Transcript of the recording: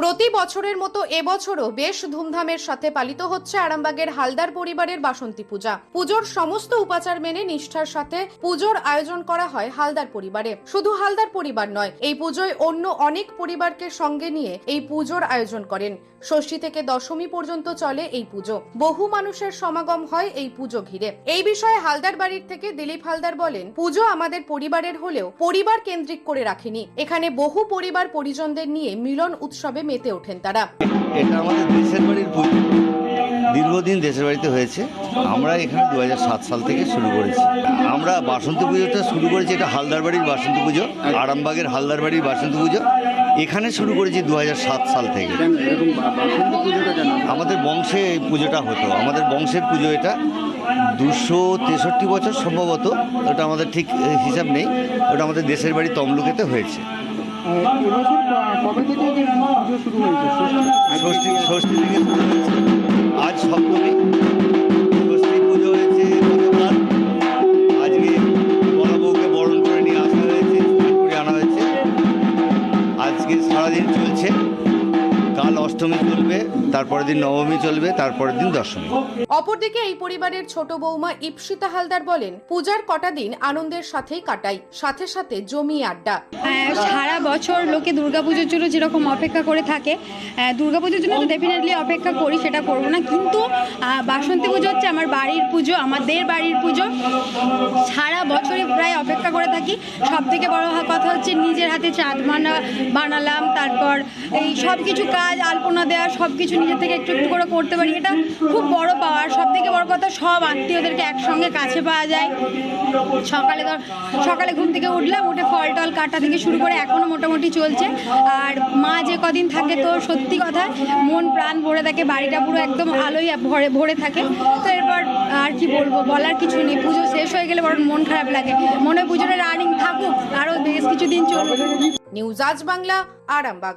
প্রতি বছরের মতো এবছরও বেশ ধুমধামের সাথে পালিত হচ্ছে আরামবাগের হালদার পরিবারের বাসন্তী পূজা। পুজোর সমস্ত উপাচার মেনে নিষ্ঠার সাথে পুজোর আয়োজন করা হয় হালদার পরিবারে। শুধু হালদার পরিবার নয়, এই পুজোয় অন্য অনেক পরিবারকে সঙ্গে নিয়ে এই পুজোর আয়োজন করেন। ষষ্ঠী থেকে দশমী পর্যন্ত চলে এই পুজো। বহু মানুষের সমাগম হয় এই পুজো ঘিরে। এই বিষয়ে হালদার বাড়ির থেকে দিলীপ হালদার বলেন, পুজো আমাদের পরিবারের হলেও পরিবার কেন্দ্রিক করে রাখেনি। এখানে বহু পরিবার পরিজনদের নিয়ে মিলন উৎসবে মেতে ওঠেন তারা। এটা আমাদের দেশের বাড়ির পুজো দীর্ঘদিন দেশের বাড়িতে হয়েছে। আমরা এখানে দু হাজার সাত সাল থেকে শুরু করেছি। আমরা বাসন্তী পুজোটা শুরু করেছি এটা হালদার বাড়ির বাসন্তী পুজো, আরামবাগের হালদার বাড়ির বাসন্তী পুজো। এখানে শুরু করেছি দু হাজার সাত সাল থেকে। আমাদের বংশে এই পুজোটা হতো। আমাদের বংশের পুজো এটা দুশো তেষট্টি বছর সম্ভবত। ওটা আমাদের ঠিক হিসাব নেই। ওটা আমাদের দেশের বাড়ি তমলুকেতে হয়েছে। এবছর কবে থেকে শুরু হয়েছে। ষষ্ঠী থেকে শুরু হয়েছে। অষ্টমী চলবে তারপরের দিন নবমী চলবে তারপরের দিন দশমী। অপরদিকে এই পরিবারের ছোট বৌমা ইপসিতা হালদার বলেন পূজার কটা দিন আনন্দের সাথেই কাটাই সাথে সাথে জমি আড্ডা। হ্যাঁ, সারা বছর লোকে দুর্গাপুজোর জন্য যেরকম অপেক্ষা করে থাকে দুর্গাপুজোর জন্য তো ডেফিনেটলি অপেক্ষা করি সেটা করব না। কিন্তু আহ, বাসন্তী পুজো হচ্ছে আমার বাড়ির পুজো আমাদের বাড়ির পুজো। সারা বছরে প্রায় অপেক্ষা করে থাকি। সব থেকে বড় কথা হচ্ছে নিজের হাতে চাঁদ বানা বানালাম তারপর এই সব কিছু কাজ আলপনা দেওয়া সব কিছু নিজের থেকে একটু একটু করে করতে পারি। এটা খুব বড় পাওয়া। আর সব থেকে বড় কথা, সব আত্মীয়দেরকে একসঙ্গে কাছে পাওয়া যায়। সকালে ধর, সকালে ঘুম থেকে উঠলাম, উঠে ফল টল কাটা থেকে শুরু করে এখনও মোটামুটি চলছে। আর মা যে কদিন থাকে তো সত্যি কথা, মন প্রাণ ভরে থাকে, বাড়িটা পুরো একদম আলোই ভরে ভরে থাকে। তো এরপর আর কি বলব, বলার কিছু নেই। পুজো শেষ হয়ে গেলে বরং মন খারাপ লাগে। মনে হয় পুজোটা রানিং থাকুক আরও বেশ কিছুদিন চলুক। নিউজ আজ বাংলা, আরামবাগ।